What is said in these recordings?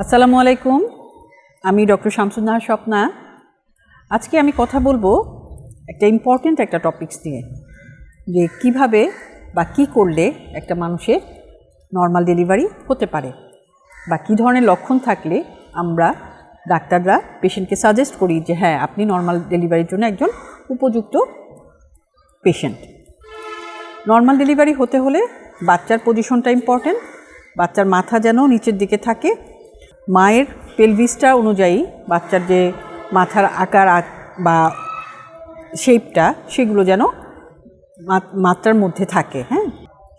আসসালামু আলাইকুম। আমি ডক্টর শামসুন্নাহার স্বপ্না। আজকে আমি কথা বলব একটা ইম্পর্ট্যান্ট একটা টপিকস নিয়ে, যে কীভাবে বা কি করলে একটা মানুষের নর্মাল ডেলিভারি হতে পারে বা কী ধরনের লক্ষণ থাকলে আমরা ডাক্তাররা পেশেন্টকে সাজেস্ট করি যে হ্যাঁ আপনি নর্মাল ডেলিভারির জন্য একজন উপযুক্ত পেশেন্ট নর্মাল ডেলিভারি হতে হলে বাচ্চার পজিশনটা ইম্পর্ট্যান্ট বাচ্চার মাথা যেন নিচের দিকে থাকে মায়ের পেলভিসটা অনুযায়ী বাচ্চার যে মাথার আকার বা শেপটা সেগুলো যেন মাত্রার মধ্যে থাকে হ্যাঁ?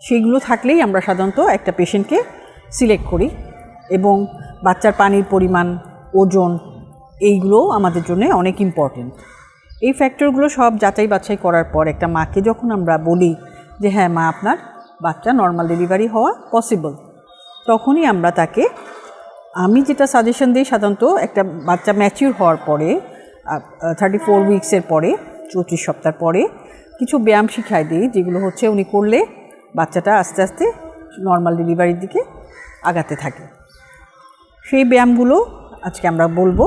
সেগুলো থাকলেই আমরা সাধারণত একটা পেশেন্টকে সিলেক্ট করি এবং বাচ্চার পানির পরিমাণ, ওজন, এইগুলো আমাদের জন্য অনেক ইম্পর্টেন্ট এই ফ্যাক্টরগুলো সব যাচাই বাছাই করার পর একটা মাকে যখন আমরা বলি যে হ্যাঁ মা, আপনার বাচ্চা নর্মাল ডেলিভারি হওয়া পসিবল তখনই আমরা তাকে আমি যেটা সাজেশন দিই সাধারণত একটা বাচ্চা ম্যাচিউর হওয়ার পরে থার্টি ফোর উইক্সের পরে, চৌত্রিশ সপ্তাহ পরে কিছু ব্যায়াম শিখাই দিই, যেগুলো হচ্ছে উনি করলে বাচ্চাটা আস্তে আস্তে নর্মাল ডেলিভারির দিকে আগাতে থাকে। সেই ব্যায়ামগুলো আজকে আমরা বলব।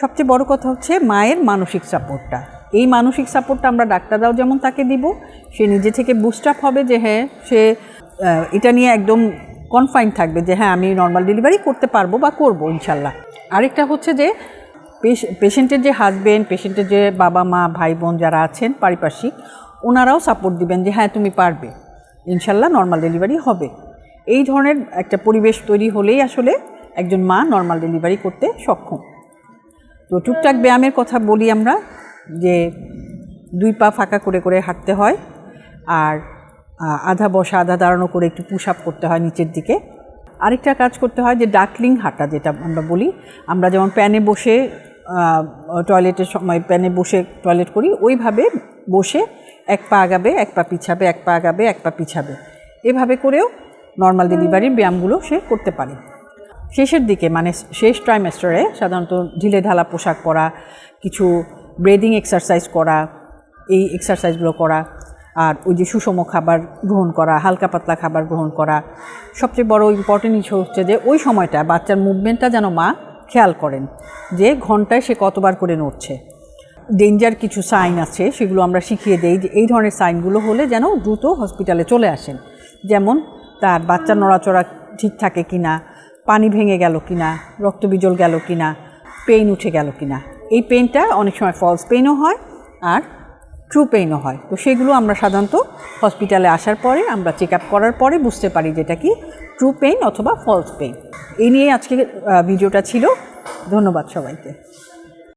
সবচেয়ে বড় কথা হচ্ছে মায়ের মানসিক সাপোর্টটা। এই মানসিক সাপোর্টটা আমরা ডাক্তাররাও যেমন তাকে দিব, সে নিজে থেকে বুস্ট আপ হবে যে হ্যাঁ সে এটা নিয়ে একদম কনফাইন থাকবে যে হ্যাঁ আমি নর্মাল ডেলিভারি করতে পারব বা করব, ইনশাল্লাহ। আরেকটা হচ্ছে যে পেশেন্টের যে হাজবেন্ড পেশেন্টের যে বাবা, মা, ভাই, বোন যারা আছেন, পারিপার্শ্বিক, ওনারাও সাপোর্ট দিবেন যে হ্যাঁ তুমি পারবে। ইনশাল্লাহ নর্মাল ডেলিভারি হবে। এই ধরনের একটা পরিবেশ তৈরি হলেই আসলে একজন মা নর্মাল ডেলিভারি করতে সক্ষম। তো টুকটাক ব্যায়ামের কথা বলি আমরা, যে দুই পা ফাঁকা করে করে হাঁটতে হয়, আর আধা বসা আধা দাঁড়ানো করে একটু পুশ আপ করতে হয় নিচের দিকে। আরেকটা কাজ করতে হয় যে ডাকলিং হাঁটা যেটা আমরা বলি। আমরা যেমন প্যানে বসে টয়লেটের সময় প্যানে বসে টয়লেট করি ওইভাবে বসে এক পা আগাবে এক পা পিছাবে এক পা আগাবে এক পা পিছাবে। এভাবে করেও নর্মাল ডেলিভারির ব্যায়ামগুলো সে করতে পারে। শেষের দিকে মানে শেষ ট্রাইমেস্টারে সাধারণত ঢিলে ঢালা পোশাক পরা কিছু ব্রেদিং এক্সারসাইজ করা এই এক্সারসাইজগুলো করা। আর ওই যে সুষম খাবার গ্রহণ করা, হালকা পাতলা খাবার গ্রহণ করা, সবচেয়ে বড় ইম্পর্টেন্ট ইস্যু হচ্ছে যে ওই সময়টা বাচ্চার মুভমেন্টটা যেন মা খেয়াল করেন যে ঘন্টায় সে কতবার করে নড়ছে। ডেঞ্জার কিছু সাইন আছে, সেগুলো আমরা শিখিয়ে দেই যে এই ধরনের সাইনগুলো হলে যেন দ্রুত হসপিটালে চলে আসেন। যেমন তার বাচ্চার নড়াচড়া ঠিক থাকে কি না পানি ভেঙে গেল কি না রক্ত বিজল গেল কি না পেইন উঠে গেল কি না এই পেইনটা অনেক সময় ফলস পেইনও হয় আর ট্রু পেইনও হয়। তো সেগুলো আমরা সাধারণত হসপিটালে আসার পরে, আমরা চেক আপ করার পরে বুঝতে পারি যেটা কি ট্রু পেইন অথবা ফলস পেইন এই নিয়ে আজকে ভিডিওটা ছিল। ধন্যবাদ সবাইকে।